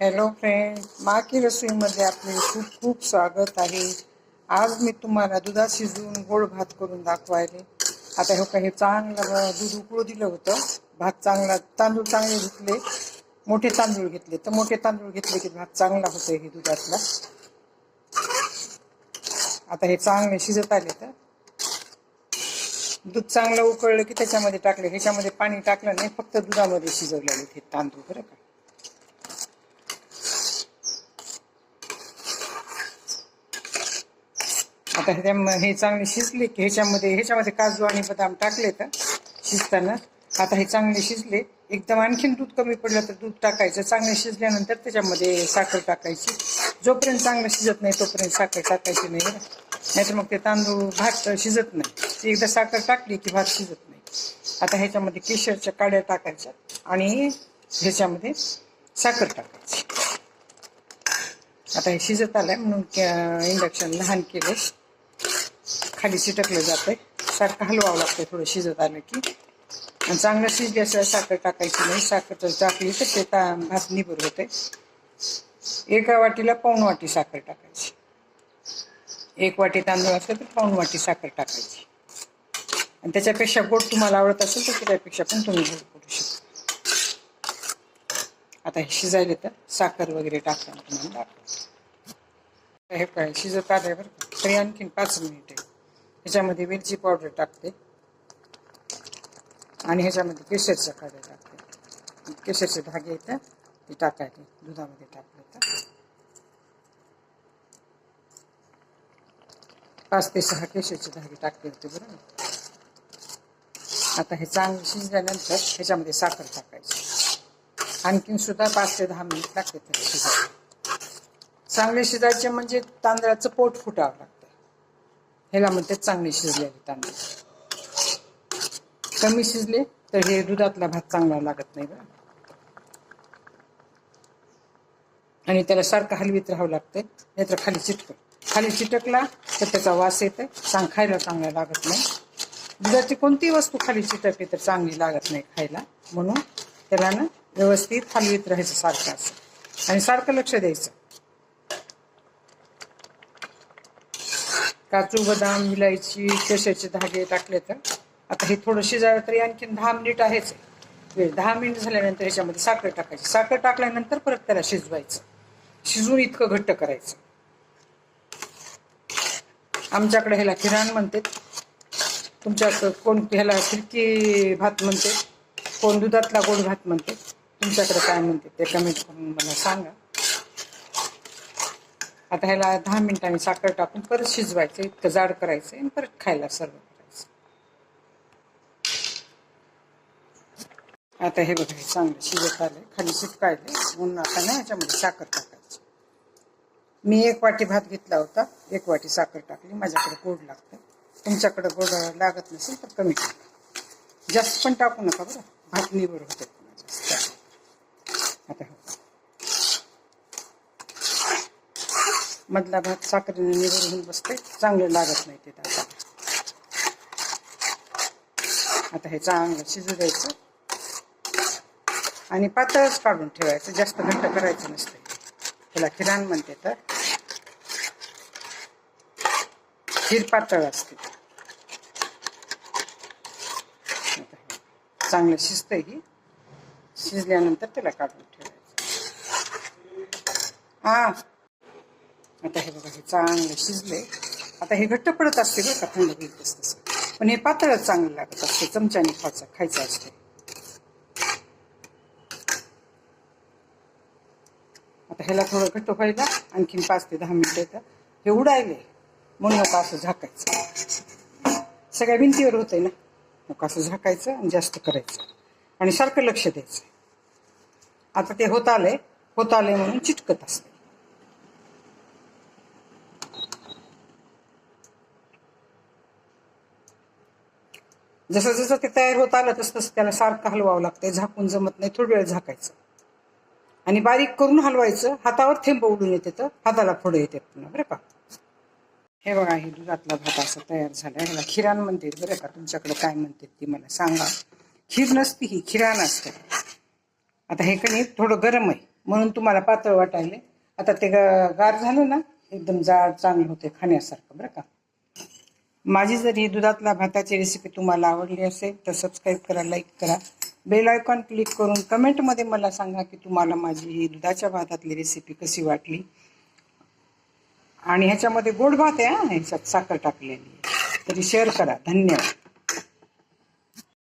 Hello friend माकी रसोईमध्ये आपले खूप खूप स्वागत आहे. आज मी तुम्हाला दुधात शिजवून गोड भात करून दाखवायले. आता हे काही चांगलं दूध उकळू दिलं होतं. भात चांगला तांदूळ चांगले घेतले मोठे तांदूळ घेतले. तर मोठे तांदूळ घेतले की भात चांगला होतो हे दुधातला. आता हे चांगले शिजत आले तर. दूध चांगलं उकळलं की त्याच्यामध्ये टाकले. ह्याच्यामध्ये पाणी टाकलं नाही. फक्त दुधामध्ये शिजवलेले हे तांदूळ बरं का? आता हे हे चांगले शिजले की ह्याच्यामध्ये ह्याच्यामध्ये काजू आणि बदाम टाकले तर शिजताना. आता हे चांगले शिजले. एकदम आणखीन दूध कमी पडलं तर दूध टाकायचं. चांगले शिजल्यानंतर त्याच्यामध्ये साखर टाकायची. जोपर्यंत चांगलं शिजत नाही तोपर्यंत साखर टाकायची नाही नाहीतर मग ते तांदूळ भात शिजत नाही. ती एकदा साखर टाकली की भात शिजत नाही. आता ह्याच्यामध्ये केशरच्या काड्या टाकायच्या आणि ह्याच्यामध्ये साखर टाकायची. आता हे शिजत आलंय म्हणून इंडक्शन लहान केले खाली चिटकलं जातंय. सारखं हलवावं लागतंय थोडं शिजत आलं की. आणि चांगलं शिजल्याशिवाय साखर टाकायची नाही. साखर जर टाकली तर ते ता भात निबर होते एका वाटीला पाऊण वाटी साखर टाकायची. एक वाटी तांदूळ असेल तर पाऊण वाटी साखर टाकायची. आणि त्याच्यापेक्षा गोड तुम्हाला आवडत असेल तर त्याच्यापेक्षा पण तुम्ही गोड करू शकता. आता हे शिजायले तर साखर वगैरे टाकताना तुम्हाला दाखवतो. हे काय शिजत आल्यावर तरी आणखीन पाच मिनिटे ह्याच्यामध्ये मिरची पावडर टाकते. आणि ह्याच्यामध्ये केशरच्या काड्या टाकते. केशरचे धागे येतात ते टाकायचे दुधामध्ये टाकले तर. पाच ते सहा केशरचे धागे टाकले होते बरं आता हे चांगलं शिजल्यानंतर ह्याच्यामध्ये साखर टाकायची. आणखीन सुद्धा पाच ते दहा मिनिट लागते त्याला शिजायला. चांगले शिजायचे म्हणजे तांदळाचं पोट फुटावं लागतं. ह्याला म्हणते चांगले शिजलेले तांदूळ कमी शिजले तर हे दुधातला भात चांगला लागत नाही बरं. आणि त्याला सारखं हलवीत राहावं लागतंय नाहीतर खाली चिटकत. खाली चिटकला तर त्याचा वास येतोय चांग खायला चांगला लागत नाही. दुधाची कोणतीही वस्तू खाली चिटकली तर चांगली लागत नाही खायला? म्हणून त्याला ना व्यवस्थित हलवीत राहायचं सारखं असं. आणि सारखं लक्ष द्यायचं. काजू बदाम इलायची केशरचे धागे टाकले तर. आता हे थोडं शिजावं तरी आणखीन दहा मिनिट आहेच. वेळ दहा मिनिट झाल्यानंतर ह्याच्यामध्ये साखर टाकायची. साखर टाकल्यानंतर परत त्याला शिजवायचं. शिजून इतकं घट्ट करायचं. आमच्याकडे ह्याला किराण म्हणते तुमच्याकडं कोण ह्याला फिरकी भात म्हणते कोण दुधातला गोड भात म्हणते तुमच्याकडे काय म्हणते ते कमेंट करून मला सांगा. आता ह्याला दहा मिनिटांनी साखर टाकून परत शिजवायचं इतकं जाड करायचं आणि परत खायला सर्व करायचं. आता हे बघा हे चांगलं शिजत आलं खाली चिटकायले म्हणून आता ना ह्याच्यामध्ये साखर टाकायची. मी एक वाटी भात घेतला होता. एक वाटी साखर टाकली. माझ्याकडे गोड लागतं. तुमच्याकडे गोड लागत नसेल तर कमी टाका जास्त पण टाकू नका बरं. भात निवड होते. आता मधला भात साखरेने निबर होऊन बसते चांगलं लागत नाही ते आता आता हे चांगलं शिजू द्यायचं. आणि पातळच काढून ठेवायचं. जास्त घट्ट करायचं नसतं त्याला खिराण म्हणते तर. खीर पातळ असते. चांगलं शिजतंय ही. शिजल्यानंतर त्याला काढून ठेवायचं. हा. आता हे बघा हे चांगलं शिजले आता हे घट्ट पडत असते बरं का थंड होईल तसं तसं. पण हे पातळच चांगलं लागत असते चमच्याने खायचं खायचं असते. आता ह्याला थोडं घट्ट व्हायला आणखीन पाच ते दहा मिनिटं येतं हे उडायले म्हणून नका असं झाकायचं. सगळ्या भिंतीवर होतंय ना. नका असं झाकायचं आणि जास्त करायचं. आणि सारखं लक्ष द्यायचं. आता ते होत आलंय होत आलंय म्हणून चिटकत असते. जसं जसं ते तयार होत आलं तसं तसं त्याला सारखं हलवावं लागतं झाकून जमत नाही थोडी वेळ झाकायचं. आणि बारीक करून हलवायचं. हातावर थेंब उडून येते तर हाताला फोडं येते पुन्हा बरं का? हे बघा हे दुधातला भात असा तयार झाला ह्याला खिराण म्हणते बरं का? तुमच्याकडे काय म्हणते ती मला सांगा. खीर नसती ही खिराण असते. आता हे कणी थोडं गरम आहे म्हणून तुम्हाला पातळ वाटायले आता ते गार झालं ना एकदम जाड चांगलं होते खाण्यासारखं बरं का? माझी जर ही दुधातला भाताची रेसिपी तुम्हाला आवडली असेल तर सबस्क्राईब करा लाईक करा. बेल आयकॉन क्लिक करून कमेंटमध्ये मला सांगा की तुम्हाला माझी ही दुधाच्या भातातली रेसिपी कशी वाटली. आणि ह्याच्यामध्ये गोड भात आहे ह्याच्यात साखर टाकलेली तरी शेअर करा. धन्यवाद.